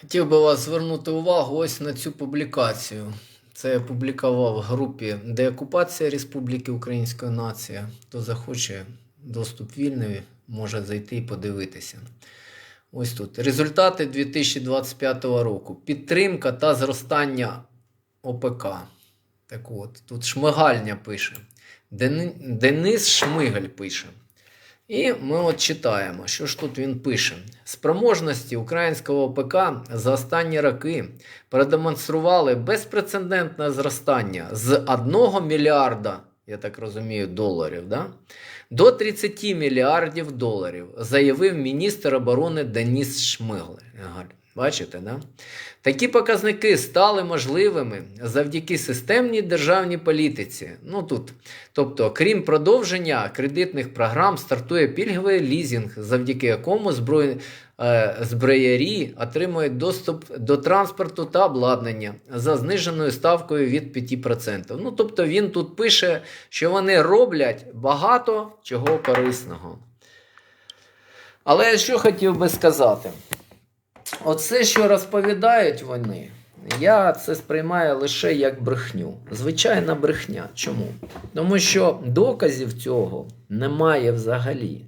Хотів би вас звернути увагу ось на цю публікацію. Це я публікував в групі Деокупація Республіки Української нації. Хто захоче доступ вільний, може зайти і подивитися. Ось тут. Результати 2025 року. Підтримка та зростання ОПК. Так от, тут Шмигальня пише. Дени- Денис Шмигаль пише. І ми от читаємо, що ж тут він пише: спроможності українського ОПК за останні роки продемонстрували безпрецедентне зростання з 1 мільярда, я так розумію, доларів, да? до 30 мільярдів доларів, заявив міністр оборони Деніс Шмигаль. Бачите, да? Такі показники стали можливими завдяки системній державній політиці. Ну тут, тобто, крім продовження кредитних програм, стартує пільговий лізинг, завдяки якому зброї, е, зброярі отримують доступ до транспорту та обладнання за зниженою ставкою від 5%. Ну, тобто він тут пише, що вони роблять багато чого корисного. Але що хотів би сказати? Оце, що розповідають вони, я це сприймаю лише як брехню. Звичайна брехня. Чому? Тому що доказів цього немає взагалі.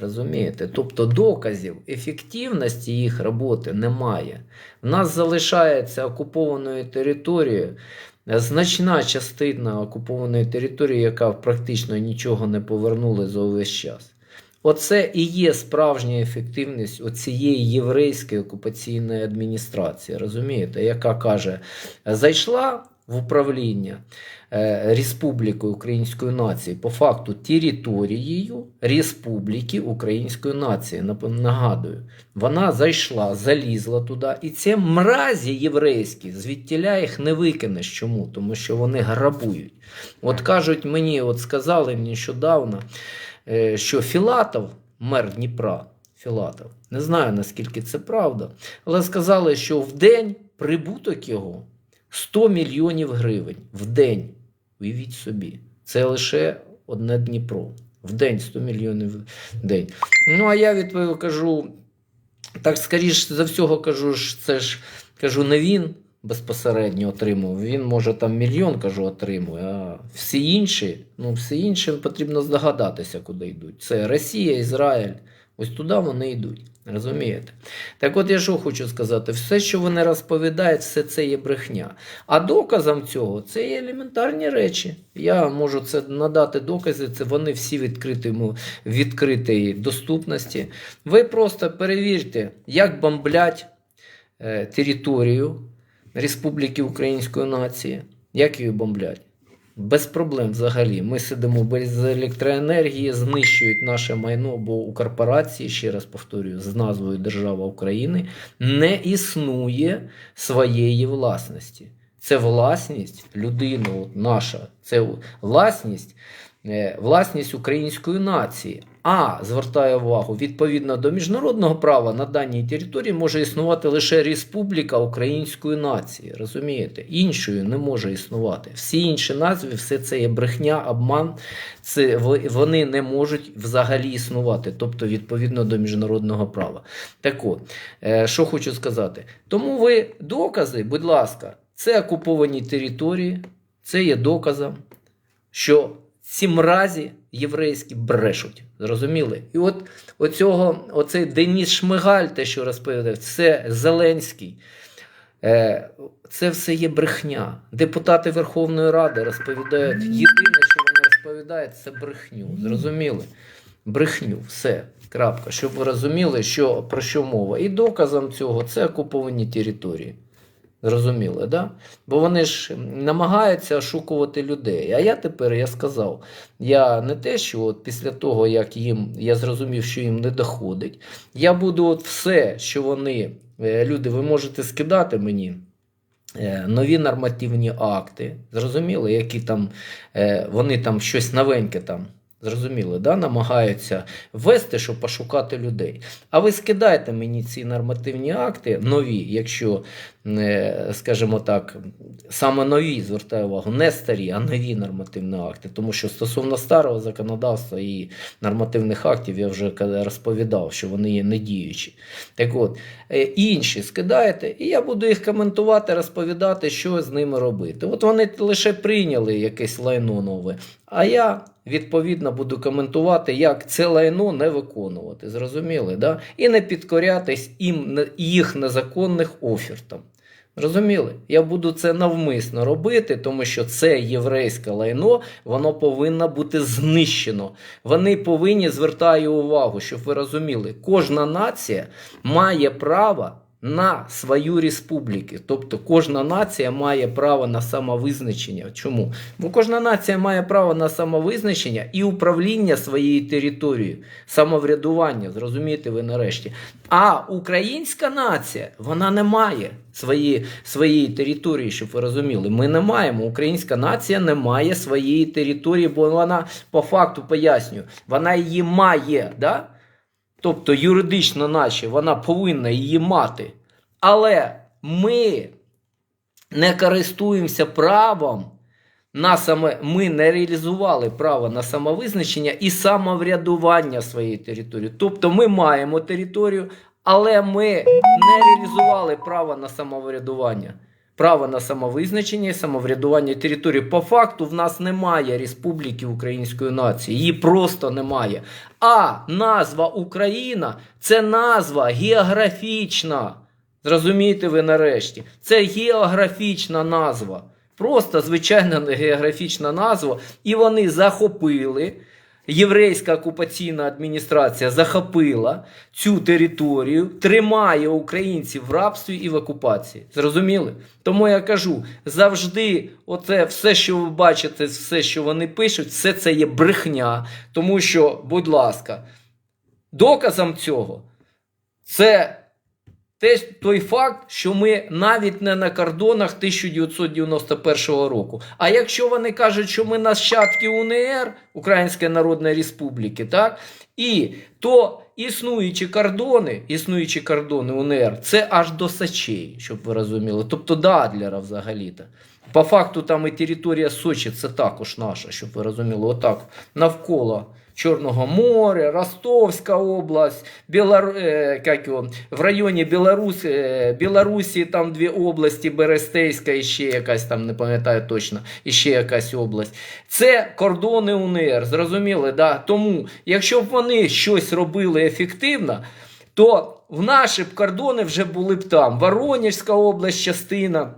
Розумієте? Тобто доказів ефективності їх роботи немає. В нас залишається окупованою територією, значна частина окупованої території, яка практично нічого не повернули за увесь час. Оце і є справжня ефективність оцієї єврейської окупаційної адміністрації, розумієте, яка каже, зайшла в управління е, Республікою Української нації по факту територією Республіки Української нації. Нагадую, вона зайшла, залізла туди, і ці мразі єврейські, звідтіля їх не викинеш. Чому? Тому що вони грабують. От кажуть мені, от сказали нещодавно що Філатов, мер Дніпра, Філатов, не знаю наскільки це правда, але сказали, що в день прибуток його 100 мільйонів гривень. В день. Уявіть собі, це лише одне Дніпро. В день 100 мільйонів в день. Ну, а я відповів кажу, так скоріш за всього кажу, це ж кажу, не він безпосередньо отримав. Він може там мільйон, кажу, отримує. А всі інші, ну всі інші потрібно здогадатися, куди йдуть. Це Росія, Ізраїль. Ось туди вони йдуть. Розумієте? Так от я що хочу сказати, все, що вони розповідають, все це є брехня. А доказом цього це є елементарні речі. Я можу це надати докази, це вони всі відкритому, відкритій доступності. Ви просто перевірте, як бомблять е, територію Республіки Української нації. Як її бомблять? Без проблем взагалі. Ми сидимо без електроенергії, знищують наше майно, бо у корпорації, ще раз повторюю, з назвою Держава України не існує своєї власності. Це власність людини, наша, це власність, е, власність української нації. А звертаю увагу, відповідно до міжнародного права на даній території може існувати лише Республіка Української нації. Розумієте? Іншою не може існувати. Всі інші назви, все це є брехня, обман. Це вони не можуть взагалі існувати, тобто відповідно до міжнародного права. Так от, е, що хочу сказати. Тому ви докази, будь ласка, це окуповані території, це є доказом, що ці мразі єврейські брешуть. Зрозуміли? І от оцього, оцей Деніс Шмигаль, те, що розповідав, це Зеленський. Е, Це все є брехня. Депутати Верховної Ради розповідають. Єдине, що вони розповідають, це брехню. Зрозуміли? Брехню, все. Крапка. Щоб ви розуміли, що, про що мова. І доказом цього це окуповані території. Зрозуміли, да? Бо вони ж намагаються ошукувати людей. А я тепер я сказав, я не те, що от після того, як їм я зрозумів, що їм не доходить, я буду от все, що вони, е, люди, ви можете скидати мені. е, Нові нормативні акти, зрозуміли, які там е, вони там щось новеньке там Зрозуміли, да? намагаються ввести, щоб пошукати людей. А ви скидайте мені ці нормативні акти нові, якщо, е, скажімо так, саме нові, звертаю увагу, не старі, а нові нормативні акти. Тому що стосовно старого законодавства і нормативних актів я вже розповідав, що вони є недіючі. Так от, е, інші скидаєте, і я буду їх коментувати, розповідати, що з ними робити. От вони лише прийняли якесь лайно нове, а я. Відповідно, буду коментувати, як це лайно не виконувати. Зрозуміли? Да? І не підкорятись їм їх незаконних офертам. Розуміли? Я буду це навмисно робити, тому що це єврейське лайно, воно повинно бути знищено. Вони повинні, звертаю увагу, щоб ви розуміли, кожна нація має право на свою республіки. Тобто кожна нація має право на самовизначення. Чому? Бо кожна нація має право на самовизначення і управління своєю територією, самоврядування, зрозумієте ви нарешті. А українська нація вона не має свої, своєї території, щоб ви розуміли. Ми не маємо. Українська нація не має своєї території, бо вона по факту пояснюю, вона її має. Да? Тобто юридично наче вона повинна її мати. Але ми не користуємося правом на саме, ми не реалізували право на самовизначення і самоврядування своєї території. Тобто ми маємо територію, але ми не реалізували право на самоврядування. Право на самовизначення і самоврядування території. По факту в нас немає Республіки Української нації, її просто немає. А назва Україна це назва географічна. Зрозумієте ви нарешті. Це географічна назва. Просто звичайна географічна назва. І вони захопили. Єврейська окупаційна адміністрація захопила цю територію, тримає українців в рабстві і в окупації. Зрозуміли? Тому я кажу: завжди, оце все, що ви бачите, все, що вони пишуть, все це є брехня. Тому що, будь ласка, доказом цього це те, той факт, що ми навіть не на кордонах 1991 року. А якщо вони кажуть, що ми нащадки УНР, Української Народної Республіки, так, і то існуючі кордони, існуючі кордони УНР, це аж до Сачей, щоб ви розуміли. Тобто до Адлера взагалі-то. По факту там і територія Сочі це також наша, щоб ви розуміли, отак навколо. Чорного моря, Ростовська область, Білор... е, як його, в районі Білорус... е, Білорусі там дві області, Берестейська і ще якась там, не пам'ятаю точно, і ще якась область. Це кордони УНР, зрозуміли? Да? Тому, якщо б вони щось робили ефективно, то в наші б кордони вже були б там. Воронежська область, частина.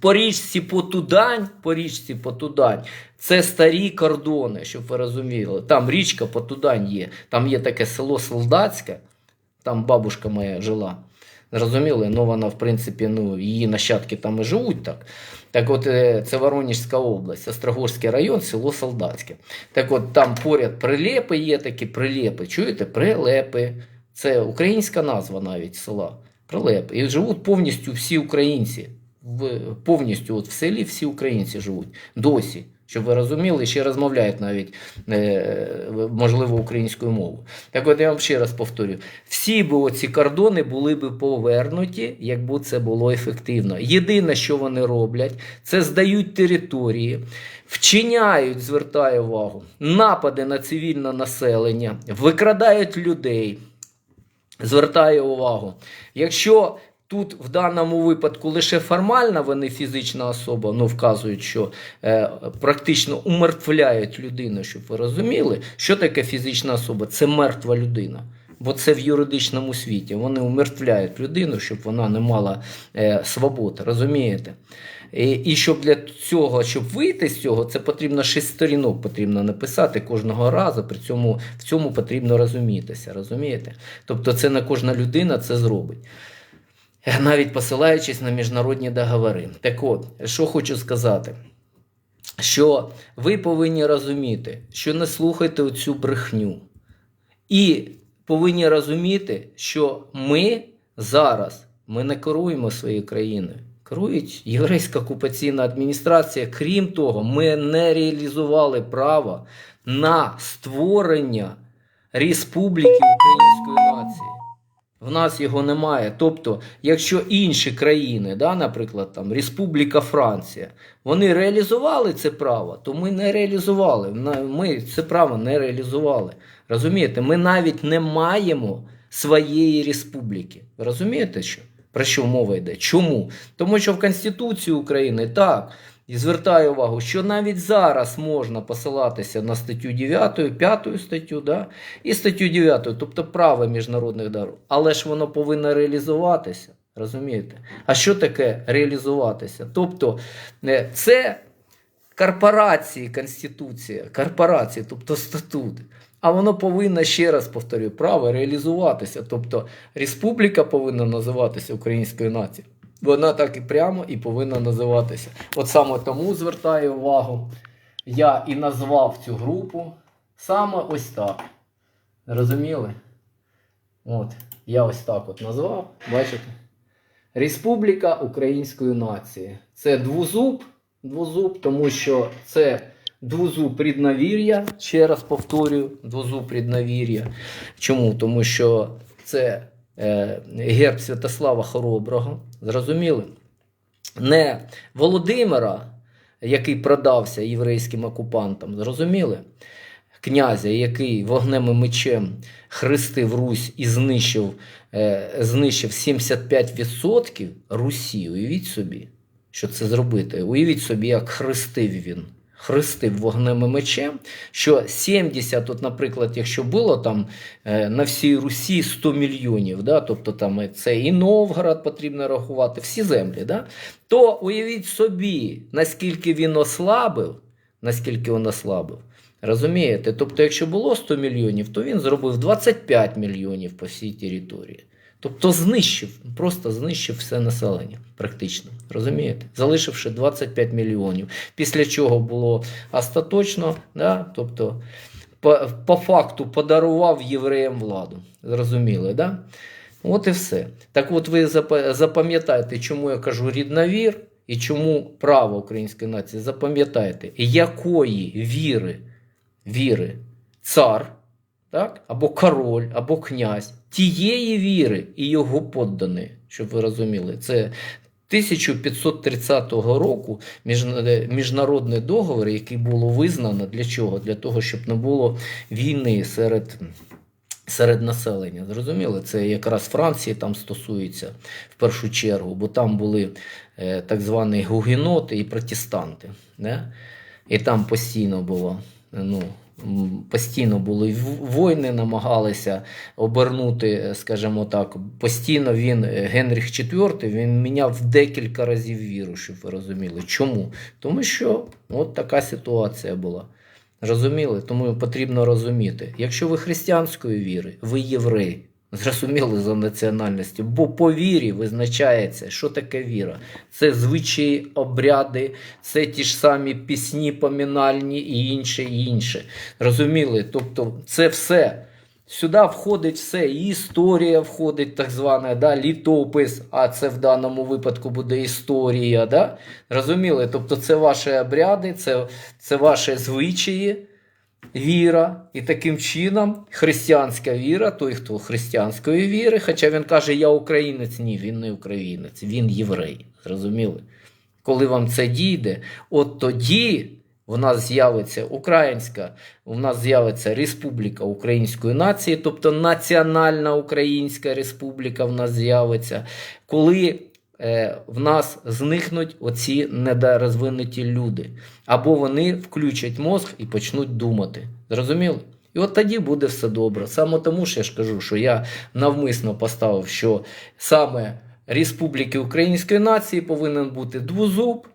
По річці Потудань, по річці Потудань, це старі кордони, щоб ви розуміли. Там річка Потудань є. Там є таке село Солдатське, там бабушка моя жила. Зрозуміли? Ну вона, в принципі, ну, її нащадки там і живуть так. Так от, е, це Воронежська область, Острогорський район, село Солдатське. Так от там поряд прилепи є такі прилепи. Чуєте? Прилепи. Це українська назва навіть села. Прилепи. І живуть повністю всі українці. В, повністю от в селі всі українці живуть досі. Щоб ви розуміли, ще розмовляють навіть е, можливо українською мовою. Так от я вам ще раз повторю: всі б оці кордони були б повернуті, якби це було ефективно. Єдине, що вони роблять, це здають території, вчиняють, звертаю увагу, напади на цивільне населення, викрадають людей. Звертаю увагу, якщо тут в даному випадку лише формально вони фізична особа, ну вказують, що е, практично умертвляють людину, щоб ви розуміли, що таке фізична особа? Це мертва людина. Бо це в юридичному світі. Вони умертвляють людину, щоб вона не мала е, свободи, розумієте? І, і щоб для цього, щоб вийти з цього, це потрібно шість сторінок потрібно написати кожного разу. При цьому в цьому потрібно розумітися, розумієте? Тобто, це не кожна людина це зробить. Навіть посилаючись на міжнародні договори. Так от, що хочу сказати, що ви повинні розуміти, що не слухайте цю брехню. І повинні розуміти, що ми зараз ми не керуємо своєю країною. Керують єврейська окупаційна адміністрація. Крім того, ми не реалізували право на створення Республіки нації. В нас його немає. Тобто, якщо інші країни, да, наприклад, там Республіка Франція, вони реалізували це право, то ми не реалізували. Ми це право не реалізували. Розумієте, ми навіть не маємо своєї республіки. Розумієте, що? Про що мова йде? Чому? Тому що в Конституції України так. І звертаю увагу, що навіть зараз можна посилатися на статтю 9, 5 статтю, да? і статтю 9, тобто право міжнародних дарів. Але ж воно повинно реалізуватися. Розумієте? А що таке реалізуватися? Тобто, е, це корпорації Конституція, корпорації, тобто статут. А воно повинно, ще раз повторюю, право реалізуватися. Тобто республіка повинна називатися українською нацією. Вона так і прямо і повинна називатися. От саме тому звертаю увагу. Я і назвав цю групу саме ось так. Розуміли? От, я ось так от назвав, бачите? Республіка Української нації. Це двузуб, двузуб, тому що це двузуб рідновір'я. Ще раз повторюю, двузуб рідновір'я. Чому? Тому що це герб Святослава Хороброго. Зрозуміли? Не Володимира, який продався єврейським окупантам, зрозуміли? Князя, який вогнем і мечем хрестив Русь і знищив, е, знищив 75% Русі. Уявіть собі, що це зробити. Уявіть собі, як хрестив він. Хрестив вогнем і мечем, що 70, от, наприклад, якщо було там е, на всій Русі 100 мільйонів, да, тобто там це і Новгород потрібно рахувати, всі землі, да, то уявіть собі, наскільки він ослабив, наскільки він ослабив. Розумієте? Тобто, якщо було 100 мільйонів, то він зробив 25 мільйонів по всій території. Тобто знищив, просто знищив все населення, практично. Розумієте? Залишивши 25 мільйонів. Після чого було остаточно, да? тобто, по, по факту подарував євреям владу. Зрозуміли, да? От і все. Так от ви запа- запам'ятайте, чому я кажу рідновір і чому право української нації. Запам'ятайте, якої віри, віри цар, так? або король, або князь, тієї віри і його поддані, щоб ви розуміли. Це 1530 року міжнародний договор, який було визнано для чого? Для того, щоб не було війни серед. Серед населення, зрозуміли, це якраз Франції там стосується в першу чергу, бо там були е, так звані гугеноти і протестанти. Не? І там постійно було, ну, постійно були війни, намагалися обернути, е, скажімо так, постійно він, е, Генріх IV, він міняв декілька разів віру, щоб ви розуміли. Чому? Тому що от така ситуація була. Розуміли? Тому потрібно розуміти, якщо ви християнської віри, ви єврей. Зрозуміли за національністю, бо по вірі визначається, що таке віра. Це звичаї, обряди, це ті ж самі пісні помінальні і інше, і інше. Розуміли? Тобто це все. Сюди входить все, і історія входить, так звана, да, літопис, а це в даному випадку буде історія. Да? Розуміли? Тобто це ваші обряди, це, це ваші звичаї, віра. І таким чином християнська віра, той, хто християнської віри, хоча він каже, я українець, ні, він не українець, він єврей. Зрозуміли? Коли вам це дійде, от тоді в нас з'явиться українська, у нас з'явиться Республіка Української нації, тобто Національна Українська Республіка в нас з'явиться, коли в нас зникнуть оці недорозвинуті люди. Або вони включать мозг і почнуть думати. Зрозуміли? І от тоді буде все добре. Саме тому що я ж кажу, що я навмисно поставив, що саме Республіки Української нації повинен бути двузуб.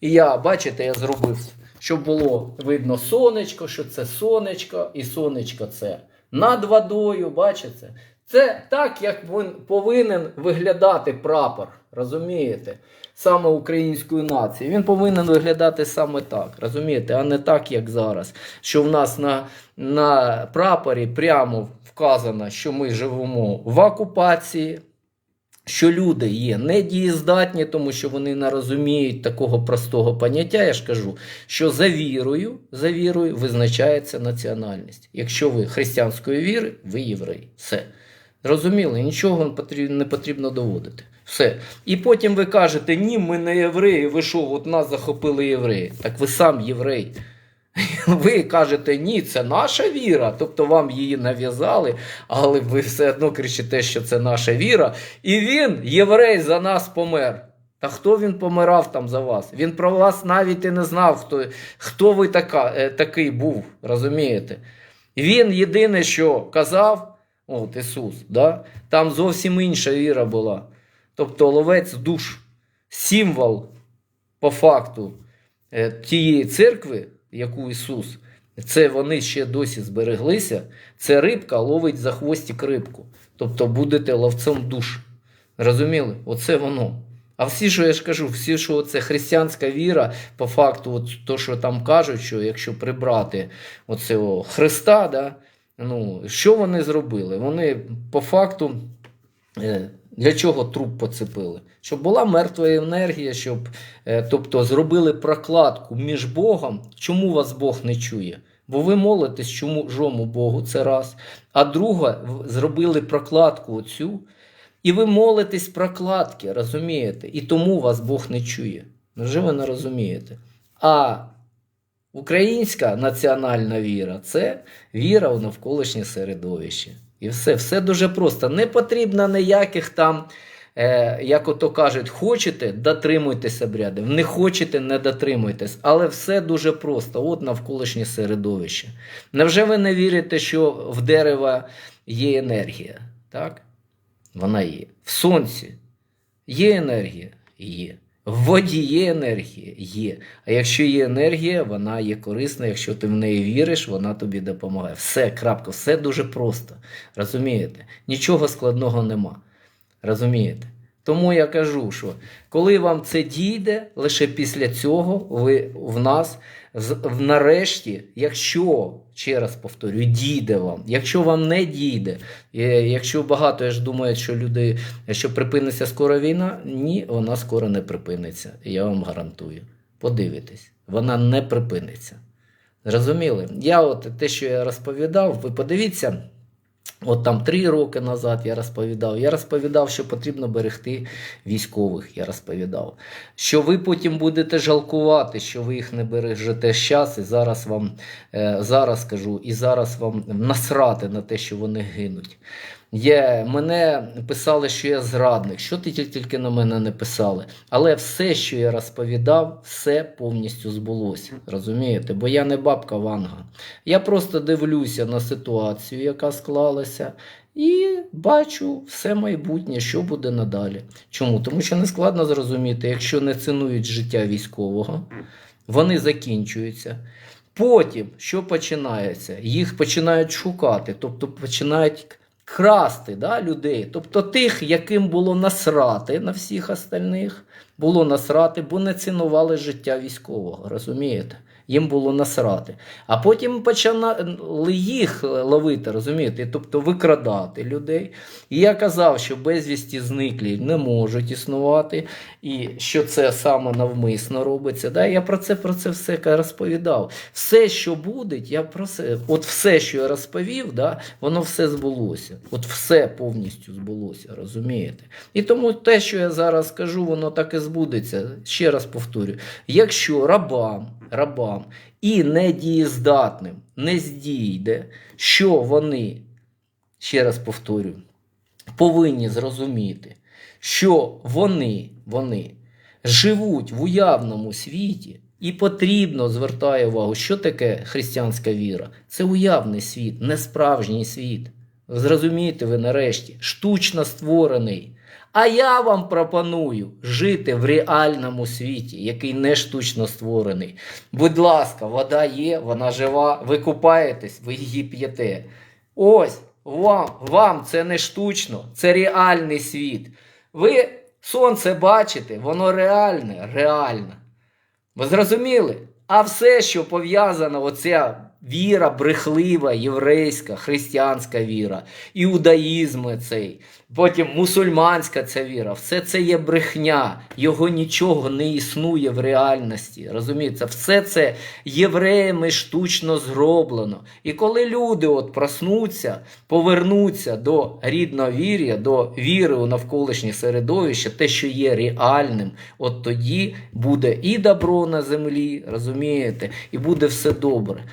І я, бачите, я зробив, щоб було видно сонечко, що це сонечко, і сонечко це над водою, бачите? Це так, як він повинен виглядати прапор, розумієте? Саме української нації. Він повинен виглядати саме так, розумієте, а не так, як зараз. Що в нас на, на прапорі прямо вказано, що ми живемо в окупації. що люди є недієздатні, тому що вони не розуміють такого простого поняття. Я ж кажу, що за вірою, за вірою визначається національність. Якщо ви християнської віри, ви єврей. Все. Зрозуміли, нічого не потрібно, доводити. Все. І потім ви кажете, ні, ми не євреї, ви що, от нас захопили євреї. Так ви сам єврей. Ви кажете, ні, це наша віра, тобто вам її нав'язали, але ви все одно кричите, що це наша віра. І він, єврей, за нас помер. Та хто він помирав там за вас? Він про вас навіть і не знав, хто, хто ви така, е, такий був, розумієте? Він єдине, що казав, от Ісус, да? там зовсім інша віра була. Тобто ловець душ, символ по факту е, тієї церкви, яку Ісус, це вони ще досі збереглися. Це рибка ловить за хвостик рибку. Тобто будете ловцем душ. Розуміли? Оце воно. А всі, що я ж кажу, всі, що це християнська віра, по факту, от то, що там кажуть, що якщо прибрати оцього Христа, да, ну, що вони зробили? Вони по факту е, для чого труп поцепили? Щоб була мертва енергія, щоб е, тобто зробили прокладку між Богом. Чому вас Бог не чує? Бо ви молитесь чужому Богу, це раз. А друге, зробили прокладку оцю, і ви молитесь прокладки, розумієте? І тому вас Бог не чує. Невже ви не розумієте? А українська національна віра це віра в навколишнє середовище. І все, все дуже просто. Не потрібно ніяких там, е, як ото кажуть, хочете, дотримуйтесь обрядів, не хочете, не дотримуйтесь. Але все дуже просто. От навколишнє середовище. Невже ви не вірите, що в дерева є енергія? Так? Вона є. В сонці є енергія? Є. В воді є енергія? Є. А якщо є енергія, вона є корисна. Якщо ти в неї віриш, вона тобі допомагає. Все, крапка, все дуже просто. Розумієте? Нічого складного нема. Розумієте? Тому я кажу, що коли вам це дійде, лише після цього ви в нас в нарешті, якщо, ще раз повторюю, дійде вам, якщо вам не дійде, е, якщо багато, я ж думаю, що люди, що припиниться скоро війна, ні, вона скоро не припиниться. Я вам гарантую. Подивитесь, вона не припиниться. Зрозуміли? Я от те, що я розповідав, ви подивіться. От там три роки назад я розповідав. Я розповідав, що потрібно берегти військових. Я розповідав, що ви потім будете жалкувати, що ви їх не бережете зараз, і зараз вам е, зараз кажу, і зараз вам насрати на те, що вони гинуть. Є, мене писали, що я зрадник. Що ти тільки на мене не писали? Але все, що я розповідав, все повністю збулося. Розумієте? Бо я не бабка Ванга. Я просто дивлюся на ситуацію, яка склалася, і бачу все майбутнє, що буде надалі. Чому? Тому що не складно зрозуміти, якщо не цінують життя військового, вони закінчуються. Потім, що починається? Їх починають шукати, тобто починають красти да, людей. Тобто тих, яким було насрати на всіх остальних, було насрати, бо не цінували життя військового. Розумієте? Їм було насрати. А потім почали їх ловити, розумієте? Тобто викрадати людей. І я казав, що безвісті зниклі не можуть існувати, і що це саме навмисно робиться. Да? Я про це про це все розповідав. Все, що буде, я про це, от все, що я розповів, да, воно все збулося. От все повністю збулося, розумієте? І тому те, що я зараз скажу, воно так і збудеться. Ще раз повторю: якщо рабам, рабам і недієздатним не здійде, що вони, ще раз повторю, повинні зрозуміти, що вони, вони живуть в уявному світі, і потрібно звертаю увагу, що таке християнська віра. Це уявний світ, не справжній світ. Зрозумієте ви нарешті, штучно створений. А я вам пропоную жити в реальному світі, який не штучно створений. Будь ласка, вода є, вона жива, ви купаєтесь, ви її п'єте. Ось вам, вам це не штучно, це реальний світ. Ви сонце бачите, воно реальне, реальне. Ви зрозуміли? А все, що пов'язано, оця віра брехлива, єврейська, християнська віра, іудаїзм цей, потім мусульманська ця віра. Все це є брехня, його нічого не існує в реальності. Розумієте, все це євреями штучно зроблено. І коли люди от проснуться, повернуться до рідного вір'я, до віри у навколишнє середовище, те, що є реальним, от тоді буде і добро на землі, розумієте, і буде все добре.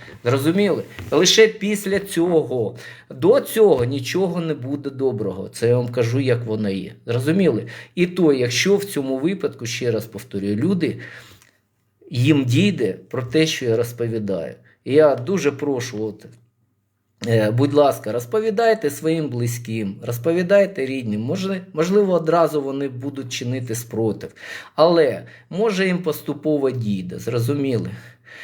Зрозуміли? Лише після цього, до цього нічого не буде доброго. Це я вам кажу, як воно є. Зрозуміли? І то, якщо в цьому випадку, ще раз повторюю, люди їм дійде про те, що я розповідаю. Я дуже прошу, от, е, будь ласка, розповідайте своїм близьким, розповідайте рідним. Можливо, одразу вони будуть чинити спротив. Але може їм поступово дійде, зрозуміли?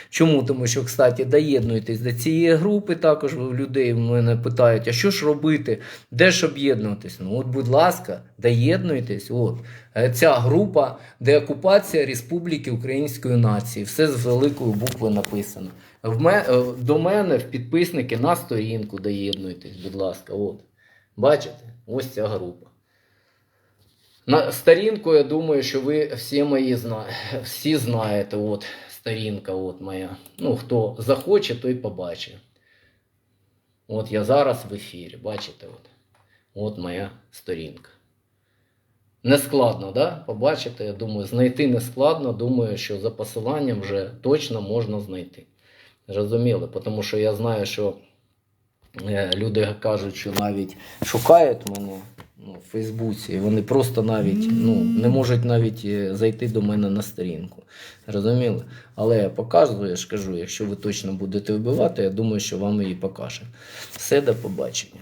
Чому? Тому що, кстати, доєднуйтесь до цієї групи, також людей мене питають, а що ж робити, де ж об'єднуватись? Ну, от, будь ласка, доєднуйтесь. От. Е, Ця група деокупація Республіки Української нації. Все з великої букви написано. В ме, е, до мене в підписники на сторінку доєднуйтесь, будь ласка. От. Бачите? Ось ця група. На сторінку, я думаю, що ви всі мої зна... всі знаєте. От сторінка, от моя. Ну, хто захоче, той побачить. От я зараз в ефірі, бачите? От, от моя сторінка. Не складно, да? Побачите, я думаю, знайти не складно. Думаю, що за посиланням вже точно можна знайти. Розуміли? Тому що я знаю, що е, люди кажуть, що навіть шукають мене ну, в Фейсбуці, вони просто навіть ну, не можуть навіть е, зайти до мене на сторінку. Розуміли? Але я показую, я ж кажу, якщо ви точно будете вбивати, я думаю, що вам її покаже. Все, до побачення.